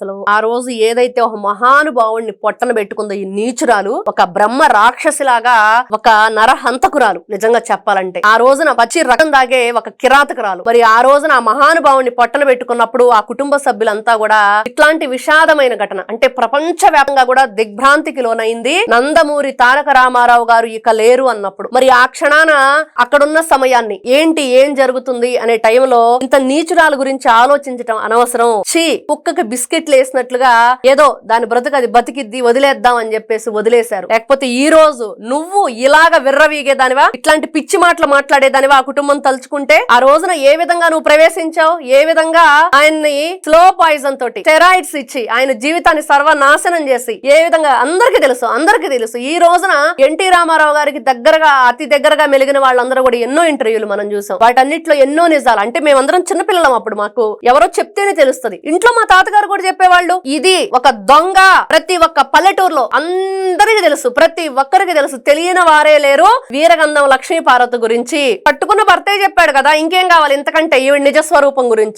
అసలు ఆ రోజు ఏదైతే ఒక మహానుభావుడిని పొట్టన పెట్టుకుందో ఈ నీచురాలు ఒక బ్రహ్మ రాక్షసిలాగా ఒక నరహంతకురాలు నిజంగా చెప్పాలంటే. ఆ రోజున పచ్చి రకం దాగే ఒక కిరాతకురాలు. మరి ఆ రోజున ఆ మహానుభావుడిని పొట్టన పెట్టుకున్నప్పుడు ఆ కుటుంబ సభ్యులంతా కూడా ఇట్లాంటి విషాదమైన ఘటన అంటే ప్రపంచ వ్యాప్తంగా కూడా దిగ్భ్రాంతికి లోనైంది నందమూరి తారక రామారావు గారు ఇక లేరు అన్నప్పుడు. మరి ఆ క్షణాన అక్కడున్న సమయాన్ని ఏంటి ఏం జరుగుతుంది అనే టైంలో ఇంత నీచురాలు గురించి ఆలోచించటం అనవసరం. ఛీ కుక్కకి బిస్కెట్లు వేసినట్లుగా ఏదో దాని బ్రతుకు అది బతికిద్ది వదిలేద్దాం అని చెప్పేసి వదిలేశారు. లేకపోతే ఈ రోజు నువ్వు ఇలాగ విర్రవీగేదానివా? ఇట్లాంటి పిచ్చి మాటలు మాట్లాడేదానివా? ఆ కుటుంబం తలుచుకుంటే ఆ రోజున ఏ విధంగా నువ్వు ప్రవేశించావు? ఏ విధంగా ఆయన్ని స్లో పాయిజన్ తోటి స్టెరాయిడ్స్ ఇచ్చి ఆయన జీవితాన్ని సర్వనాశనం చేసి ఏ విధంగా? అందరికీ తెలుసు అందరికీ తెలుసు. ఈ రోజున ఎన్టీ రామారావు గారికి దగ్గరగా అతి దగ్గరగా మెలిగిన వాళ్ళందరూ కూడా ఎన్నో ఇంటర్వ్యూలు మనం చూసాం. వాటన్నిటిలో ఎన్నో నిజాలు. అంటే మేమందరం చిన్నపిల్లలం అప్పుడు మాకు ఎవరో చెప్తేనే తెలుస్తుంది. ఇంట్లో మా తాతగారు కూడా చెప్పేవాళ్ళు? ఇది ఒక దొంగ. ప్రతి ఒక్క పల్లెటూరులో అందరికి తెలుసు. ప్రతి ఒక్కరికి తెలుసు. తెలియని వారే లేరు. వీరగంధం లక్ష్మీ పార్వతి గురించి. పట్టుకున్న భర్తే చెప్పాడు కదా. ఇంకేం కావాలి? ఇంతకంటే ఈవిడ నిజ స్వరూపం గురించి.